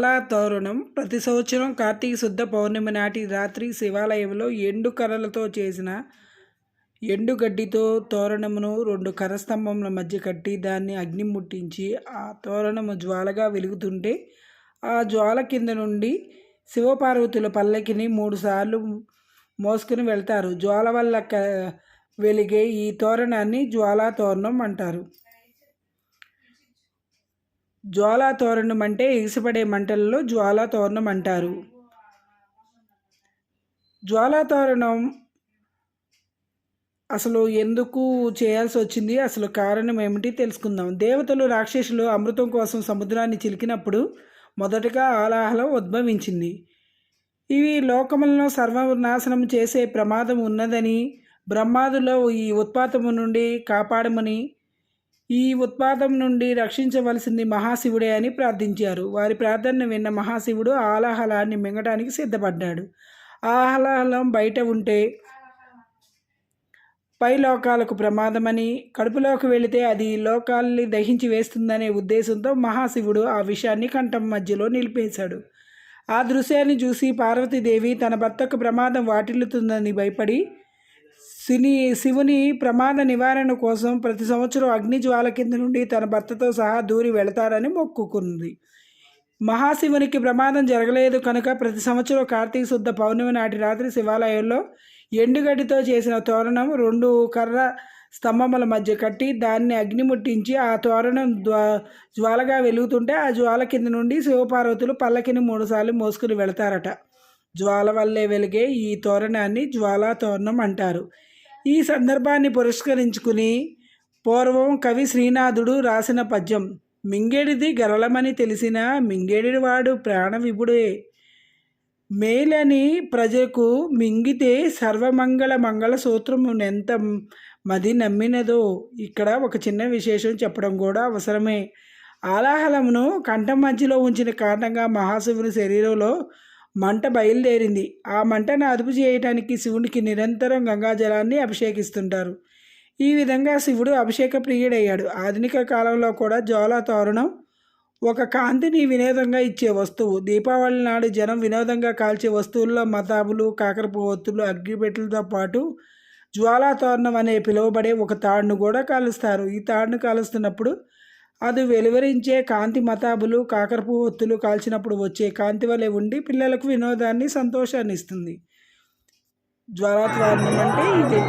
జ్వాలా తోరణం ప్రతి సంవత్సరం కార్తీక శుద్ధ పౌర్ణమి నాటి రాత్రి శివాలయంలో ఎండు కర్రలతో చేసిన ఎండు గడ్డితో తోరణమును రెండు కరస్తంభముల మధ్య కట్టి దాన్ని అగ్ని ముట్టించి ఆ తోరణము జ్వాలగా వెలుగుతుంటే ఆ జ్వాల కింద నుండి శివపార్వతుల పల్లకిని మూడుసార్లు మోసుకుని వెళ్తారు. జ్వాల వల్ల క వెలిగే ఈ తోరణాన్ని జ్వాలా తోరణం అంటారు. జ్వాలా తోరణం అంటే ఎగిసిపడే మంటలలో జ్వాలా తోరణం అంటారు. జ్వాలా తోరణం అసలు ఎందుకు చేయాల్సి వచ్చింది? అసలు కారణం ఏమిటి తెలుసుకుందాం. దేవతలు రాక్షసులు అమృతం కోసం సముద్రాన్ని చిలికినప్పుడు మొదటగా ఆలాహలం ఉద్భవించింది. ఇవి లోకములను సర్వనాశనం చేసే ప్రమాదం ఉన్నదని బ్రహ్మాదులో ఈ ఉత్పాతము నుండి కాపాడమని ఈ ఉత్పాతం నుండి రక్షించవలసింది మహాశివుడే అని ప్రార్థించారు. వారి ప్రార్థన విన్న మహాశివుడు ఆలాహలాన్ని మింగడానికి సిద్ధపడ్డాడు. ఆహ్లాహలం బయట ఉంటే పై లోకాలకు ప్రమాదమని కడుపులోకి వెళితే అది లోకాల్ని దహించి వేస్తుందనే ఉద్దేశంతో మహాశివుడు ఆ విషయాన్ని కంఠం మధ్యలో నిలిపేశాడు. ఆ దృశ్యాన్ని చూసి పార్వతీదేవి తన భర్తకు ప్రమాదం వాటిల్లుతుందని భయపడి శిని శివుని ప్రమాద నివారణ కోసం ప్రతి సంవత్సరం అగ్నిజ్వాల కింద నుండి తన భర్తతో సహా దూరి వెళతారని మొక్కుకుంది. మహాశివునికి ప్రమాదం జరగలేదు కనుక ప్రతి సంవత్సరం కార్తీక శుద్ధ పౌర్ణమి నాటి రాత్రి శివాలయంలో ఎండుగడ్డితో చేసిన తోరణం రెండు కర్ర స్తంభముల మధ్య కట్టి దాన్ని అగ్ని ముట్టించి ఆ తోరణం ద్వా జ్వాలగా వెలుగుతుంటే ఆ జ్వాల కింద నుండి శివపార్వతులు పల్లకిని మూడుసార్లు మోసుకుని వెళతారట. జ్వాల వల్లే వెలిగే ఈ తోరణాన్ని జ్వాలా తోరణం అంటారు. ఈ సందర్భాన్ని పురస్కరించుకుని పూర్వం కవి శ్రీనాథుడు రాసిన పద్యం మింగేడిది గరళమని తెలిసిన మింగేడివాడు ప్రాణ విభుడే. మేలని ప్రజకు మింగితే సర్వమంగళ మంగళ సూత్రము ఎంత మది నమ్మినదో ఇక్కడ ఒక చిన్న విశేషం చెప్పడం కూడా అవసరమే. ఆలాహలమును కంఠం మధ్యలో ఉంచిన కారణంగా మహాశివుని శరీరంలో మంట బయలుదేరింది. ఆ మంటను అదుపు చేయటానికి శివునికి నిరంతరం గంగాజలాన్ని అభిషేకిస్తుంటారు. ఈ విధంగా శివుడు అభిషేక ప్రియుడయ్యాడు. ఆధునిక కాలంలో కూడా జ్వాలా తోరణం ఒక కాంతిని వినోదంగా ఇచ్చే వస్తువు దీపావళి నాడు జనం వినోదంగా కాల్చే వస్తువుల్లో మతాబులు కాకరపు ఒత్తులు అగ్గిపెట్టెలతో పాటు జ్వాలా తోరణం అనే పిలువబడే ఒక తాడును కూడా కాలుస్తారు. ఈ తాడును కాలుస్తున్నప్పుడు అది వెలువరించే కాంతి మతాబులు కాకరపు ఒత్తులు కాల్చినప్పుడు వచ్చే కాంతి వలె ఉండి పిల్లలకు వినోదాన్ని సంతోషాన్ని ఇస్తుంది. జ్వరాత్వారణం అంటే ఇది.